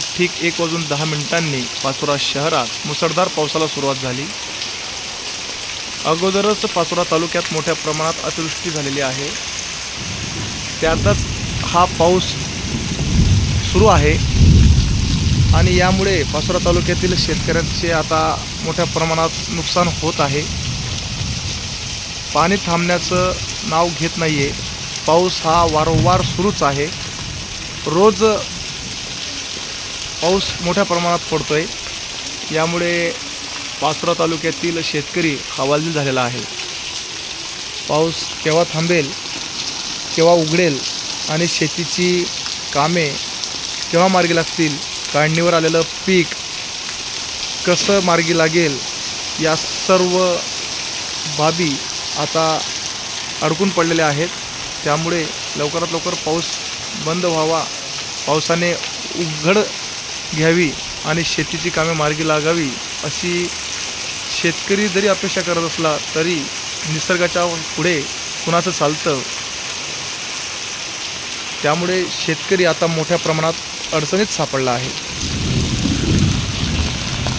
ठीक एक वाजून दहा मिनिटांनी पाचोरा शहरात मुसळधार पावसाला सुरुवात झाली. अगोदरच पाचोरा तालुक्यात मोठ्या प्रमाणात अतिवृष्टी झालेली आहे. त्यातच हा पाऊस सुरू आहे. आणि यामुळे पाचोरा तालुक्यातील शेतकऱ्यांचे आता मोठ्या प्रमाणात नुकसान होत आहे. पाणी थांबण्याचं नाव घेत नाही आहे पाऊस हा वारंवार सुरूच आहे. रोज पाऊस मोठ्या प्रमाणात पडतो आहे यामुळे पाचोरा तालुक्यातील शेतकरी हवालदिल झालेला आहे. पाऊस केव्हा थांबेल केव्हा उघडेल आणि शेतीची कामे केव्हा मार्गी लागतील काढणीवर आलेलं पीक कसं मार्गी लागेल या सर्व बाबी आता अडकून पडलेल्या आहेत. त्यामुळे लवकरात लवकर पाऊस बंद व्हावा पावसाने उघड घ्यावी आणि शेतीची कामे मार्गी लागावी अशी शेतकरी जरी अपेक्षा करत असला तरी निसर्गाच्या पुढे कुणाचं चालतं? त्यामुळे शेतकरी आता मोठ्या प्रमाणात अडचणीत सापडला आहे.